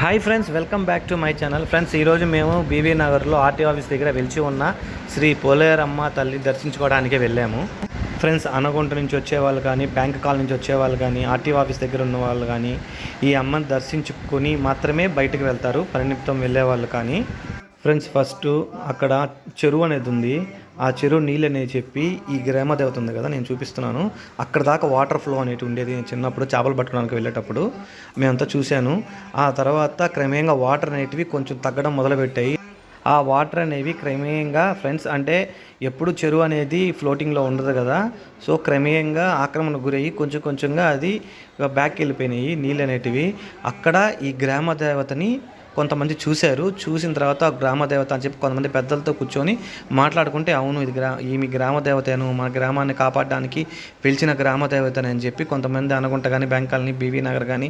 Hi friends welcome back to my channel friends ఈరోజు మేము BB నగర్లో ఆర్టీ ఆఫీస్ దగ్గర వెలిచి ఉన్న శ్రీ పోలేరమ్మ తల్లి దర్శించుకోవడానికి వెళ్ళాము. ఫ్రెండ్స్ అనగుంట నుంచి వచ్చేవాళ్ళు కానీ బ్యాంక్ కాల్ నుంచి వచ్చేవాళ్ళు కానీ ఆర్టీ ఆఫీస్ దగ్గర ఉన్న వాళ్ళు కానీ ఈ అమ్మని దర్శించుకొని మాత్రమే బయటకు వెళ్తారు. పరిణిప్తం వెళ్ళేవాళ్ళు కానీ. ఫ్రెండ్స్ ఫస్ట్ అక్కడ చెరువు అనేది ఉంది. ఆ చెరువు నీళ్ళు చెప్పి ఈ గ్రామ దేవత ఉంది కదా నేను చూపిస్తున్నాను. అక్కడ దాకా వాటర్ ఫ్లో అనేది ఉండేది నేను చిన్నప్పుడు చేపలు పట్టుకోవడానికి వెళ్ళేటప్పుడు. మేమంతా చూశాను. ఆ తర్వాత క్రమేయంగా వాటర్ అనేటివి కొంచెం తగ్గడం మొదలుపెట్టాయి. ఆ వాటర్ అనేవి క్రమేయంగా ఫ్రెండ్స్ అంటే ఎప్పుడు చెరువు అనేది ఫ్లోటింగ్లో ఉండదు కదా సో క్రమేయంగా ఆక్రమణకు గురయ్యి కొంచెం కొంచెంగా అది బ్యాక్ వెళ్ళిపోయినాయి నీళ్ళు అనేటివి. అక్కడ ఈ గ్రామ దేవతని కొంతమంది చూశారు. చూసిన తర్వాత గ్రామ దేవత అని చెప్పి కొంతమంది పెద్దలతో కూర్చొని మాట్లాడుకుంటే అవును ఇది గ్రా ఈమె గ్రామ దేవతను మా గ్రామాన్ని కాపాడడానికి పిలిచిన గ్రామ దేవతని అని చెప్పి కొంతమంది అనుకుంట కానీ బెంకాల్ని బీవీ నగర్ కానీ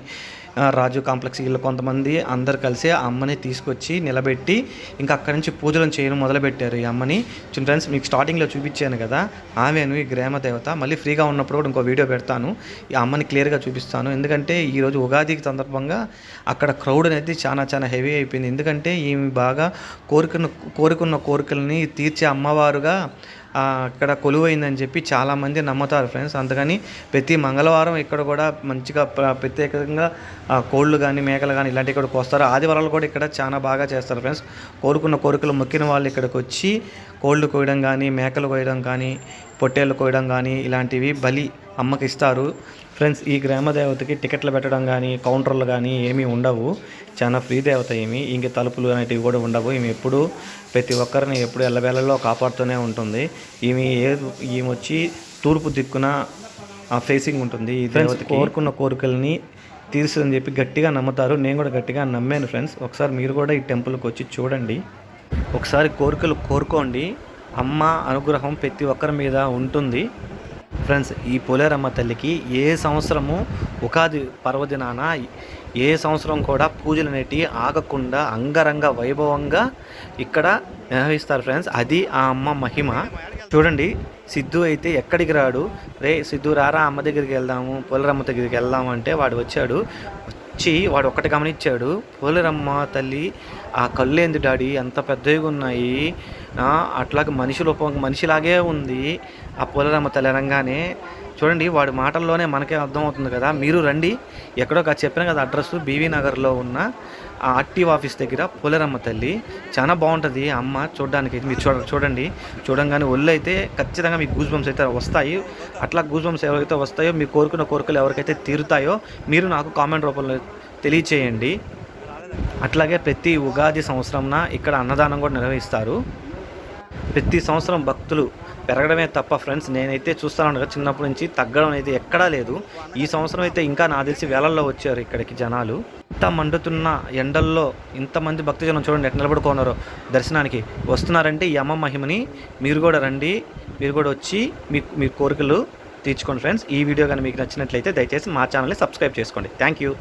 రాజు కాంప్లెక్స్ వీళ్ళు కొంతమంది అందరు కలిసి ఆ అమ్మని తీసుకొచ్చి నిలబెట్టి ఇంకా అక్కడి నుంచి పూజలను చేయడం మొదలుపెట్టారు ఈ అమ్మని. చిన్న ఫ్రెండ్స్ మీకు స్టార్టింగ్లో చూపించాను కదా ఆమెను ఈ గ్రామ దేవత. మళ్ళీ ఫ్రీగా ఉన్నప్పుడు కూడా ఇంకో వీడియో పెడతాను. ఈ అమ్మని క్లియర్గా చూపిస్తాను. ఎందుకంటే ఈరోజు ఉగాదికి సందర్భంగా అక్కడ క్రౌడ్ అనేది చాలా చాలా హెవీ అయిపోయింది. ఎందుకంటే ఈమె బాగా కోరుకున్న కోరుకున్న కోరికలని తీర్చే అమ్మవారుగా అక్కడ ఇక్కడ కొలువైందని చెప్పి చాలామంది నమ్ముతారు ఫ్రెండ్స్. అందుకని ప్రతి మంగళవారం ఇక్కడ కూడా మంచిగా ప్ర- ప్రత్యేకంగా కోళ్ళు కానీ మేకలు కానీ ఇలాంటివి ఇక్కడికి వస్తారు. ఆదివారాలు కూడా ఇక్కడ చాలా బాగా చేస్తారు ఫ్రెండ్స్. కోరుకున్న కోరికలు మొక్కిన వాళ్ళు ఇక్కడికి వచ్చి కోళ్ళు కోయడం కానీ మేకలు కోయడం కానీ పొట్టేళ్ళు కోయడం కానీ ఇలాంటివి బలి అమ్మకి ఇస్తారు ఫ్రెండ్స్ ఈ గ్రామ దేవతకి టికెట్లు పెట్టడం కానీ కౌంటర్లు కానీ ఏమీ ఉండవు. చాలా ఫ్రీ దేవత ఏమి. ఇంక తలుపులు అనేటివి కూడా ఉండవు. ఈమె ఎప్పుడు ప్రతి ఒక్కరిని ఎప్పుడు ఎల్లవేళలో కాపాడుతూనే ఉంటుంది. ఈమె ఏ ఈమె వచ్చి తూర్పు దిక్కున ఆ ఫేసింగ్ ఉంటుంది ఈ దేవత కోరుకున్న కోరికల్ని తీరుస్తుందని చెప్పి గట్టిగా నమ్ముతారు. నేను కూడా గట్టిగా నమ్మాను ఫ్రెండ్స్. ఒకసారి మీరు కూడా ఈ టెంపుల్కి వచ్చి చూడండి. ఒకసారి కోరికలు కోరుకోండి. అమ్మ అనుగ్రహం ప్రతి ఒక్కరి మీద ఉంటుంది. ఫ్రెండ్స్ ఈ పోలేరమ్మ తల్లికి ఏ సంవత్సరము ఉగాది పర్వదినాన ఏ సంవత్సరం కూడా పూజలు అనేటివి ఆగకుండా అంగరంగ వైభవంగా ఇక్కడ నిర్వహిస్తారు ఫ్రెండ్స్. అది ఆ అమ్మ మహిమ. చూడండి సిద్ధు అయితే ఎక్కడికి రాడు? రే సిద్ధు రారా అమ్మ దగ్గరికి వెళ్దాము పోలేరమ్మ దగ్గరికి వెళ్దాము అంటే వాడు వచ్చాడు. వచ్చి వాడు ఒక్కటి గమనించాడు. పోలేరమ్మ తల్లి ఆ కళ్ళు ఏంది డాడీ? అంత పెద్దవిగా ఉన్నాయి. అట్లాగే మనిషి రూపం మనిషిలాగే ఉంది. ఆ పోలేరమ్మ తల్లి అనగానే చూడండి వాడి మాటల్లోనే మనకే అర్థమవుతుంది కదా. మీరు రండి. ఎక్కడో కాదు చెప్పిన కదా అడ్రస్ బీవీ నగర్లో ఉన్న ఆ ఆర్టీఓ ఆఫీస్ దగ్గర పోలేరమ్మ తల్లి. చాలా బాగుంటుంది అమ్మ చూడడానికి మీరు చూడ చూడండి. చూడంగానే ఒళ్ళు అయితే ఖచ్చితంగా మీకు గూజ్ బంప్స్ అయితే వస్తాయి. అట్లా గూజ్ బంప్స్ ఎవరైతే వస్తాయో మీ కోరుకున్న కోరికలు ఎవరికైతే తీరుతాయో మీరు నాకు కామెంట్ రూపంలో తెలియచేయండి. అట్లాగే ప్రతి ఉగాది సంవత్సరంన ఇక్కడ అన్నదానం కూడా నిర్వహిస్తారు. ప్రతి సంవత్సరం భక్తులు పెరగడమే తప్ప ఫ్రెండ్స్ నేనైతే చూస్తాను చిన్నప్పటి నుంచి తగ్గడం అయితే ఎక్కడా లేదు. ఈ సంవత్సరం అయితే ఇంకా నా తెలిసి వేలల్లో వచ్చారు ఇక్కడికి జనాలు. ఇంత మండుతున్న ఎండల్లో ఇంతమంది భక్తజనం చూడండి ఎట్లా నిలబడుకున్నారో దర్శనానికి. వస్తున్నారంటే ఈ అమ్మ మహిమని. మీరు కూడా రండి మీరు కూడా వచ్చి మీ మీ కోరికలు తీర్చుకోండి ఫ్రెండ్స్. ఈ వీడియో కానీ మీకు నచ్చినట్లయితే దయచేసి మా ఛానల్ని సబ్స్క్రైబ్ చేసుకోండి. Thank you.